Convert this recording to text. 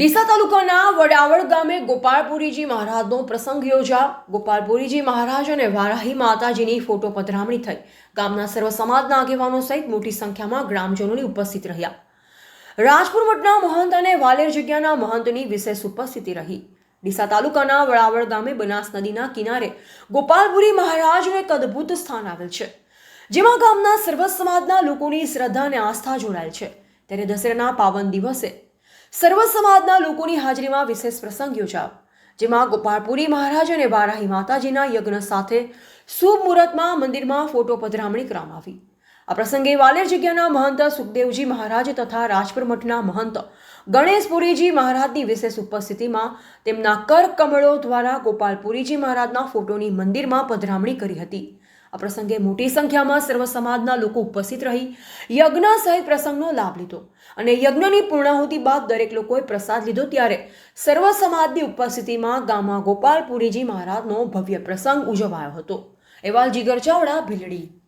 ડીસા તાલુકાના વડાવળ ગામે ગોપાળપુરીજી મહારાજનો પ્રસંગ યોજા ગોપાલપુરીજી મહારાજ અને વારાહી માતાજીની ફોટો પધરામણી થઈ. ગામના સર્વ સમાજના આગેવાનો સહિત મોટી સંખ્યામાં ગ્રામજનોની ઉપસ્થિત રહ્યા. રાજપુર મઠના મહંત અને વાલેર જગ્યાના મહંતની વિશેષ ઉપસ્થિતિ રહી. ડીસા તાલુકાના વડાવળ ગામે બનાસ નદીના કિનારે ગોપાલપુરી મહારાજનું એક અદ્ભુત સ્થાન આવેલ છે, જેમાં ગામના સર્વ સમાજના લોકોની શ્રદ્ધા અને આસ્થા જોડાયેલ છે. ત્યારે દશેરાના પાવન દિવસે સર્વ સમાજના લોકોની હાજરીમાં વિશેષ પ્રસંગ યોજાયો, જેમાં ગોપાળપુરી મહારાજ અને વારાહી માતાજીના યજ્ઞ સાથે શુભ મુહૂર્તમાં મંદિરમાં ફોટો પધરામણી કરવામાં આવી. આ પ્રસંગે વાલેર જગ્યાના મહંત સુખદેવજી મહારાજ તથા રાજપુર મઠના મહંત ગણેશપુરીજી મહારાજની વિશેષ ઉપસ્થિતિમાં તેમના કર કમળો દ્વારા ગોપાલપુરીજી મહારાજના ફોટોની મંદિરમાં પધરામણી કરી હતી. આ પ્રસંગે મોટી સંખ્યામાં સર્વ સમાજના લોકો ઉપસ્થિત રહી યજ્ઞ સહિત પ્રસંગનો લાભ લીધો અને યજ્ઞની પૂર્ણાહુતિ બાદ દરેક લોકોએ પ્રસાદ લીધો ત્યારે સર્વ સમાજની ઉપસ્થિતિમાં ગામમાં ગોપાલપુરીજી મહારાજનો ભવ્ય પ્રસંગ ઉજવાયો હતો. એવા જીગર ચાવડા, ભીલડી.